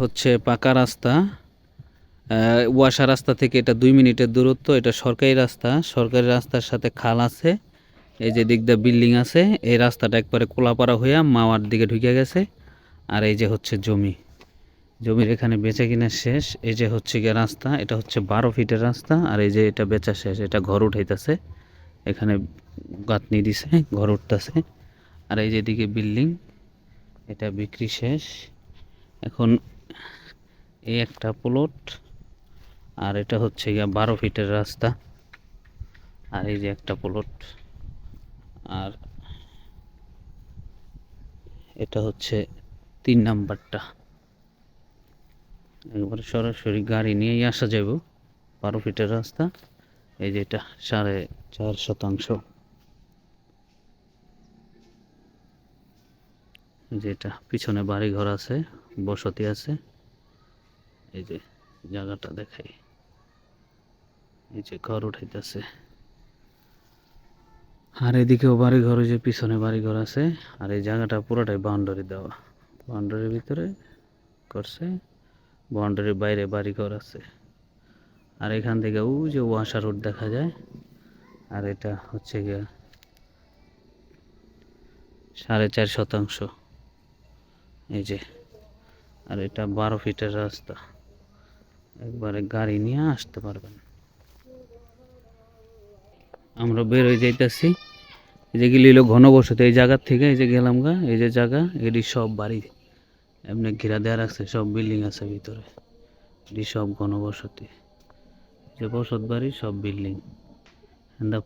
হচ্ছে পাকা রাস্তা। ওয়াসা রাস্তা থেকে এটা দুই মিনিটের দূরত্ব, এটা সরকারি রাস্তা। সরকারি রাস্তার সাথে খাল আছে, এই যে দিক দিয়ে বিল্ডিং আছে, এই রাস্তাটা একবারে কোলাপাড়া হইয়া মাওয়ার দিকে ঢুকে গেছে। আর এই যে হচ্ছে জমি। জমির এখানে বেচা কিনা শেষ, এই যে হচ্ছে গিয়ে রাস্তা, এটা হচ্ছে বারো ফিটের রাস্তা। আর এই যে এটা বেচা শেষ, এটা ঘর উঠাইতেছে। এখানে গাঁথনি দিছে, ঘর উঠতেছে। আর এই যেদিকে বিল্ডিং, এটা বিক্রি শেষ। এখন এই একটা প্লট আর এটা হচ্ছে গিয়া বারো ফিটের রাস্তা। আর এই যে একটা প্লট আর এটা হচ্ছে তিন নাম্বারটা। একবারে সরাসরি গাড়ি নিয়েই আসা যাব বারো ফিটের রাস্তা। এই যে এটা সাড়ে চার শতাংশ। যেটা পিছনে বাড়ি ঘর আছে, বসতি আছে। এই যে জায়গাটা দেখাই। এই যে ঘর উঠাইতেছে। আর এদিকেও বাড়ি ঘর যে পিছনে বাড়ি ঘর আছে। আর এই জায়গাটা পুরোটাই বাউন্ডারি দেওয়া। বাউন্ডারির ভিতরে করছে, বাউন্ডারির বাইরে বাড়ি ঘর আছে। আর এখান থেকে ও যে ওয়াশা রোড দেখা যায়, আর এটা হচ্ছে গিয়া সাড়ে চার শতাংশ। এই যে, আর এটা বারো ফিটের রাস্তা। একবারে গাড়ি নিয়ে আসতে পারবেন। আমরা বের হয়ে যাইতেছি। এই যে গেলিল ঘন বসতে এই জায়গার থেকে এই যে গেলাম গা, এই যে জায়গা, এটি সব বাড়ি। এমনি ঘেরা দেওয়া রাখছে, সব বিল্ডিং আছে ভিতরে। এটি সব ঘনবসতি। যে বসত বাড়ি, সব বিল্ডিং।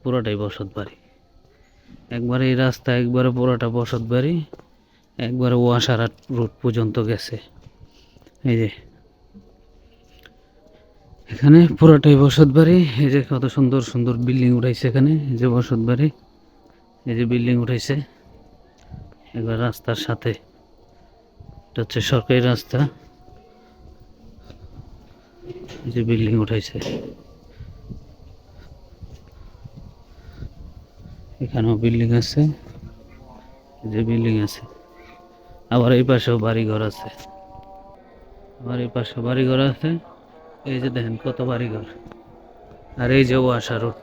পুরোটাই বসত বাড়ি। একবারে এই রাস্তা, একবারে পুরোটা বসত বাড়ি। একবারে ওয়াসারা রোড পর্যন্ত গেছে। এই যে। এখানে পুরোটাই বসত বাড়ি। এই যে কত সুন্দর সুন্দর বিল্ডিং উঠাইছে এখানে। এই যে বসত বাড়ি। এই যে বিল্ডিং উঠাইছে। একবার রাস্তার সাথে। এটা হচ্ছে সরকারি রাস্তা। এই যে বিল্ডিং উঠাইছে। এখানেও বিল্ডিং আছে। এই যে বিল্ডিং আছে। আবার এই পাশেও বাড়ি ঘর আছে। আবার এই পাশে বাড়ি ঘর আছে। এই যে দেখেন কত বাড়ি ঘর আর এই যে ওয়াসা রোড।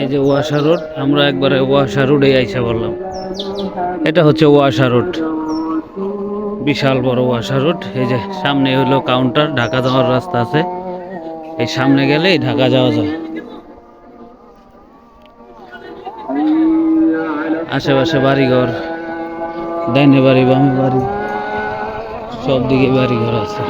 এই যে ওয়াসা রোড, আমরা একবারে ওয়াশা রোডে আইসা বললাম এটা হচ্ছে ওয়াশা রোড। বিশাল বড় ওয়াশা রোড। এই যে সামনে হলো কাউন্টার, ঢাকা যাওয়ার রাস্তা আছে। এই সামনে গেলেই ঢাকা যাওয়া যায়। আশেপাশে বাড়িঘর। ডাইনে বাড়ি বামে বাড়ি সব দিকে বাড়ি ঘর আছে